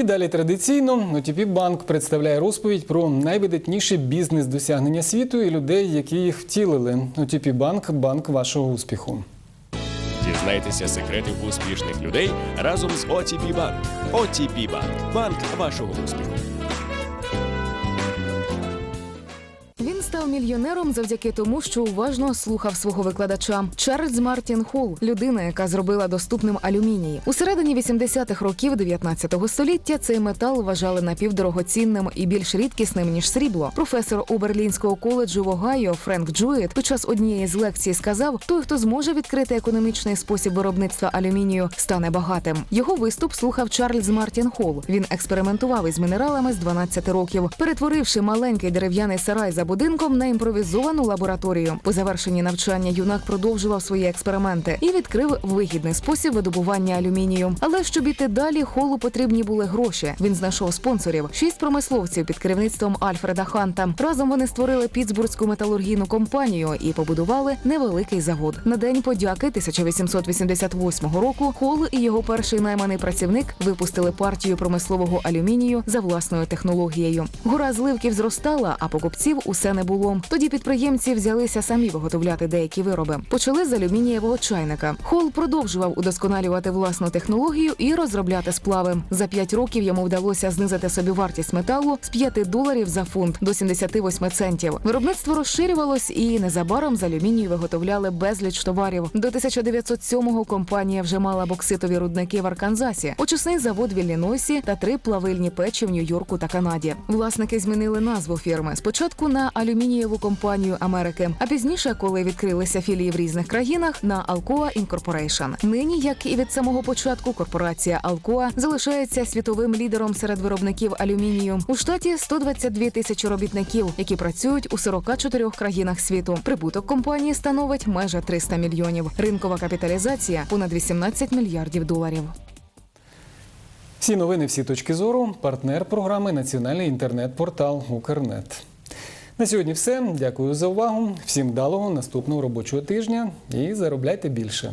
І далі традиційно OTP Банк представляє розповідь про найвидатніші бізнес-досягнення світу і людей, які їх втілили. OTP Банк банк вашого успіху. Дізнайтеся секрети успішних людей разом з OTP Bank. OTP Bank – банк вашого успіху. Став мільйонером завдяки тому, що уважно слухав свого викладача. Чарльз Мартін Холл – людина, яка зробила доступним алюміній. У середині 80-х років 19 століття цей метал вважали напівдорогоцінним і більш рідкісним ніж срібло. Професор у Берлінського коледжу в Огайо Френк Джуєт під час однієї з лекцій сказав: той, хто зможе відкрити економічний спосіб виробництва алюмінію, стане багатим. Його виступ слухав Чарльз Мартін Холл. Він експериментував із мінералами з 12 років, перетворивши маленький дерев'яний сарай за будинком на імпровізовану лабораторію. По завершенні навчання юнак продовжував свої експерименти і відкрив вигідний спосіб видобування алюмінію. Але щоб іти далі, холу потрібні були гроші. Він знайшов спонсорів шість промисловців під керівництвом Альфреда Ханта. Разом вони створили Пітсбурзьку металургійну компанію і побудували невеликий завод. На день подяки 1888 року Холл і його перший найманий працівник випустили партію промислового алюмінію за власною технологією. Гора зливків зростала, а покупців усе не було. Тоді підприємці взялися самі виготовляти деякі вироби. Почали з алюмінієвого чайника. Холл продовжував удосконалювати власну технологію і розробляти сплави. За п'ять років йому вдалося знизити собі вартість металу з 5 доларів за фунт до 78 центів. Виробництво розширювалось і незабаром з алюмінію виготовляли безліч товарів. До 1907-го компанія вже мала бокситові рудники в Арканзасі, очисний завод в Іллінойсі та три плавильні печі в Нью-Йорку та Канаді. Власники змінили назву фірми спочатку на алюмінієву компанію Америки, а пізніше, коли відкрилися філії в різних країнах, на Alcoa Incorporation. Нині, як і від самого початку, корпорація Alcoa залишається світовим лідером серед виробників алюмінію. У штаті 122 тисячі робітників, які працюють у 44 країнах світу. Прибуток компанії становить майже 300 мільйонів. Ринкова капіталізація понад 18 мільярдів доларів. Всі новини, всі точки зору. Партнер програми Національний інтернет-портал Укрнет. На сьогодні все. Дякую за увагу. Всім вдалого наступного робочого тижня і заробляйте більше.